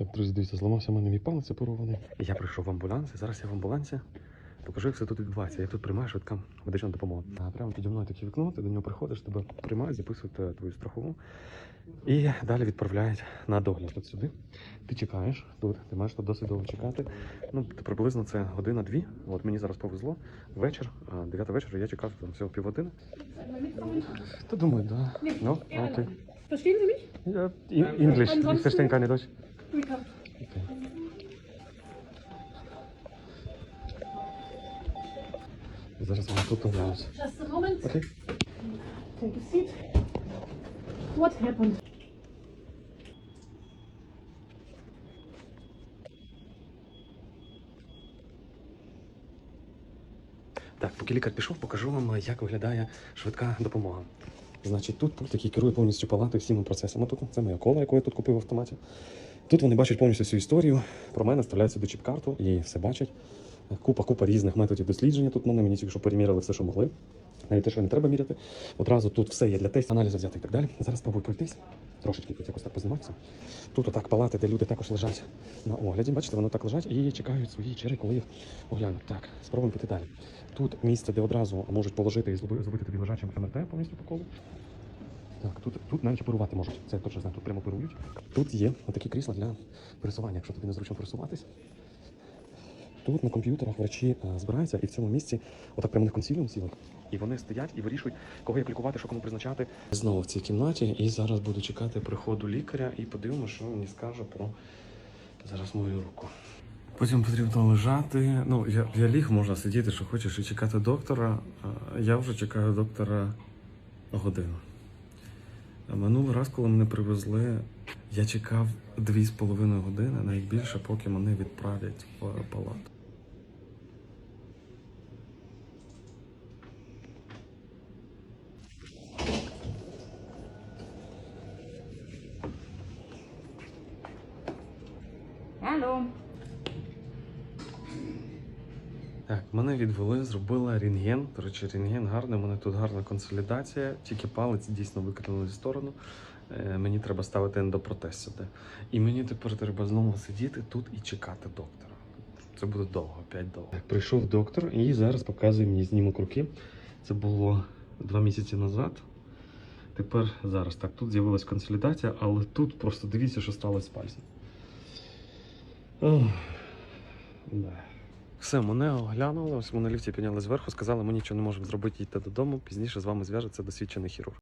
Так, друзі, дивіться, зламався в мене мій палець оперований. Я прийшов в амбуланс, і зараз я в амбулансі. Покажу, як все тут відбувається, як тут приймає швидка медична допомога. А прямо піді мною таке вікно, ти до нього приходиш, тебе приймають, записують е, твою страхову. І далі відправляють на догляд от сюди. Ти чекаєш тут, ти маєш тут досить довго чекати. Ну, приблизно це година-дві. От мені зараз повезло. Вечір, а, 9 вечора, я чекав там всього півгодини. Та думаю, да. Ну, окей. Verstehen Sie mich? Ja, English. Ich verstehe keine Deutsch. Okay. Зараз ми тут оглянулися. Just a moment. Окей. Take a seat. What happened? Так, поки лікар пішов, покажу вам, як виглядає швидка допомога. Значить, тут пульт, який керує повністю палатою всіми процесами. Тут це моя кола, яку я тут купив в автоматі. Тут вони бачать повністю всю історію. Про мене вставляють сюди чіп-карту і все бачать. Купа, купа різних методів дослідження. Тут вони мені тільки що переміряли все, що могли. Навіть те, що не треба міряти. Одразу тут все є для тестів, аналізу взяти і так далі. Зараз спробую пройтись. Трошечки тут якось так позніматися. Тут отак палати, де люди також лежать на огляді. Бачите, вони так лежать і чекають свої черги, коли їх оглянуть. Так, спробуємо піти далі. Тут місце, де одразу можуть положити і зробити тобі лежачим МРТ повністю по колу. Так, тут, тут навіть оперувати можуть. Це я точно знаю, тут прямо оперують. Тут є такі крісла для пересування, якщо тобі незручно пересуватись. Тут на комп'ютерах врачі е, збираються і в цьому місці, отак прямо на консіліум сіли. І вони стоять і вирішують, кого як лікувати, що кому призначати. Знову в цій кімнаті, і зараз буду чекати приходу лікаря і подивимося, що мені скаже про зараз мою руку. Потім потрібно лежати. Ну, я, я ліг, можна сидіти, що хочеш, і чекати доктора. Я вже чекаю доктора годину. Минулий раз, коли мене привезли, я чекав дві з половиною години, навіть більше, поки мене відправлять в палату. Hallo. Так, мене відвели, зробили рентген. До речі, рентген гарний. У мене тут гарна консолідація, тільки палець дійсно викинули зі сторону. Е, Мені треба ставити ендопротез сюди. І мені тепер треба знову сидіти тут і чекати доктора. Це буде довго, п'ять довго. Так, прийшов доктор і зараз показує мені знімок руки. Це було два місяці назад. Тепер зараз так, тут з'явилась консолідація, але тут просто дивіться, що сталося з пальцем. Ох, да. Все, мене оглянули, ось мене ліфті підняли зверху, сказали, ми нічого не можемо зробити, йти додому. Пізніше з вами зв'яжеться досвідчений хірург.